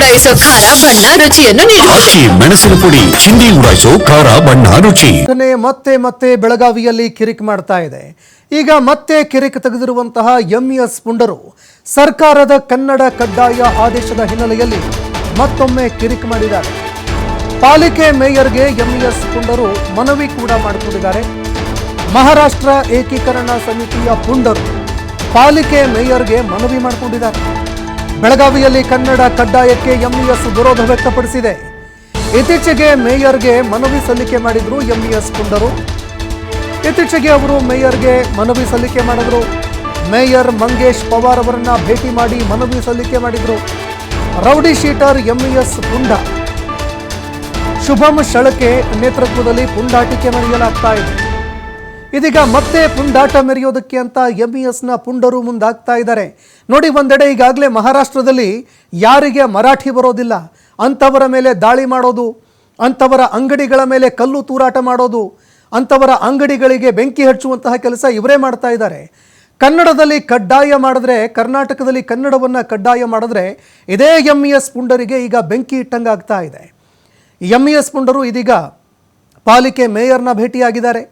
ಉಡಾಯಿಸೋ ಖಾರ ಬಣ್ಣ ರುಚಿಯನ್ನು ನೀಡುತ್ತದೆ ಮೆಣಸಿನ ಪುಡಿ ಚಿಂದಿ ಉಡಾಯಿಸೋ ಖಾರ ಬಣ್ಣ ರುಚಿ. ಘಟನೆ ಮತ್ತೆ ಮತ್ತೆ ಬೆಳಗಾವಿಯಲ್ಲಿ ಕಿರಿಕ್ ಮಾಡ್ತಾ ಇದೆ. ಈಗ ಮತ್ತೆ ಕಿರಿಕ್ ತೆಗೆದಿರುವಂತಹ ಎಂಇಎಸ್ ಪುಂಡರು ಸರ್ಕಾರದ ಕನ್ನಡ ಕಡ್ಡಾಯ ಆದೇಶದ ಹಿನ್ನೆಲೆಯಲ್ಲಿ ಮತ್ತೊಮ್ಮೆ ಕಿರಿಕ್ ಮಾಡಿದ್ದಾರೆ. ಪಾಲಿಕೆ ಮೇಯರ್ಗೆ ಎಂಇಎಸ್ ಪುಂಡರು ಮನವಿ ಕೂಡ ಮಾಡಿಕೊಂಡಿದ್ದಾರೆ. ಮಹಾರಾಷ್ಟ್ರ ಏಕೀಕರಣ ಸಮಿತಿಯ ಪುಂಡರು ಪಾಲಿಕೆ ಮೇಯರ್ಗೆ ಮನವಿ ಮಾಡಿಕೊಂಡಿದ್ದಾರೆ. ಬೆಳಗಾವಿಯಲ್ಲಿ ಕನ್ನಡ ಕಡ್ಡಾಯಕ್ಕೆ ಎಂಇಎಸ್ ವಿರೋಧ ವ್ಯಕ್ತಪಡಿಸಿದೆ. ಇತ್ತೀಚೆಗೆ ಮೇಯರ್ಗೆ ಮನವಿ ಸಲ್ಲಿಕೆ ಮಾಡಿದ್ರು ಎಂಇಎಸ್ ಪುಂಡರು ಇತ್ತೀಚೆಗೆ ಅವರು ಮೇಯರ್ಗೆ ಮನವಿ ಸಲ್ಲಿಕೆ ಮಾಡಿದ್ರು. ಮೇಯರ್ ಮಂಗೇಶ್ ಪವಾರ್ ಅವರನ್ನ ಭೇಟಿ ಮಾಡಿ ಮನವಿ ಸಲ್ಲಿಕೆ ಮಾಡಿದ್ರು. ರೌಡಿ ಶೀಟರ್ ಎಂಇಎಸ್ ಪುಂಡ ಶುಭಂ ಶಳಕೆ ನೇತೃತ್ವದಲ್ಲಿ ಪುಂಡಾಟಿಕೆ ನಡೆಯಲಾಗ್ತಾ ಇದೆ. ಇದೀಗ ಮತ್ತೆ ಪುಂಡಾಟ ಮೆರೆಯೋದಕ್ಕೆ ಅಂತ ಎಂಇಎಸ್ನ ಪುಂಡರು ಮುಂದಾಗ್ತಾ ಇದ್ದಾರೆ. ನೋಡಿ, ಒಂದೆಡೆ ಈಗಾಗಲೇ ಮಹಾರಾಷ್ಟ್ರದಲ್ಲಿ ಯಾರಿಗೆ ಮರಾಠಿ ಬರೋದಿಲ್ಲ ಅಂಥವರ ಮೇಲೆ ದಾಳಿ ಮಾಡೋದು ಅಂಥವರ ಅಂಗಡಿಗಳ ಮೇಲೆ ಕಲ್ಲು ತೂರಾಟ ಮಾಡೋದು ಅಂಥವರ ಅಂಗಡಿಗಳಿಗೆ ಬೆಂಕಿ ಹಚ್ಚುವಂತಹ ಕೆಲಸ ಇವರೇ ಮಾಡ್ತಾ ಇದ್ದಾರೆ. ಕನ್ನಡದಲ್ಲಿ ಕಡ್ಡಾಯ ಮಾಡಿದ್ರೆ, ಕರ್ನಾಟಕದಲ್ಲಿ ಕನ್ನಡವನ್ನು ಕಡ್ಡಾಯ ಮಾಡಿದ್ರೆ ಇದೇ ಎಂ ಇ ಎಸ್ ಪುಂಡರಿಗೆ ಈಗ ಬೆಂಕಿ ಇಟ್ಟಂಗಾಗ್ತಾ ಇದೆ. ಎಂ ಇ ಎಸ್ ಪುಂಡರು ಇದೀಗ ಪಾಲಿಕೆ ಮೇಯರ್ನ ಭೇಟಿಯಾಗಿದ್ದಾರೆ.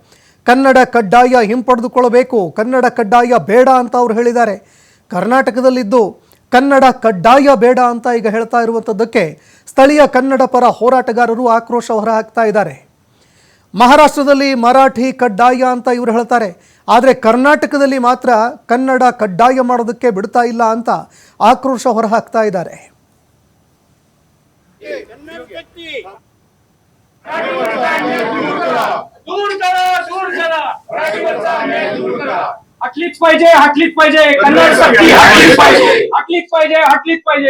ಕನ್ನಡ ಕಡ್ಡಾಯ ಹಿಂಪಡೆದುಕೊಳ್ಳಬೇಕು. ಕನ್ನಡ ಕಡ್ಡಾಯ ಬೇಡ ಅಂತ ಅವ್ರು ಹೇಳಿದ್ದಾರೆ. ಕರ್ನಾಟಕದಲ್ಲಿದ್ದು ಕನ್ನಡ ಕಡ್ಡಾಯ ಬೇಡ ಅಂತ ಈಗ ಹೇಳ್ತಾ ಇರುವಂಥದ್ದಕ್ಕೆ ಸ್ಥಳೀಯ ಕನ್ನಡ ಪರ ಹೋರಾಟಗಾರರು ಆಕ್ರೋಶ ಹೊರಹಾಕ್ತಾ ಇದ್ದಾರೆ. ಮಹಾರಾಷ್ಟ್ರದಲ್ಲಿ ಮರಾಠಿ ಕಡ್ಡಾಯ ಅಂತ ಇವರು ಹೇಳ್ತಾರೆ. ಆದರೆ ಕರ್ನಾಟಕದಲ್ಲಿ ಮಾತ್ರ ಕನ್ನಡ ಕಡ್ಡಾಯ ಮಾಡೋದಕ್ಕೆ ಬಿಡ್ತಾ ಇಲ್ಲ ಅಂತ ಆಕ್ರೋಶ ಹೊರಹಾಕ್ತಾ ಇದ್ದಾರೆ. दूर हटलीच पाहिजे हटलीच पाहिजे. कन्नड सक्ती हटलीच पाहिजे. हटलीच पाहिजे हटलीच पाहिजे.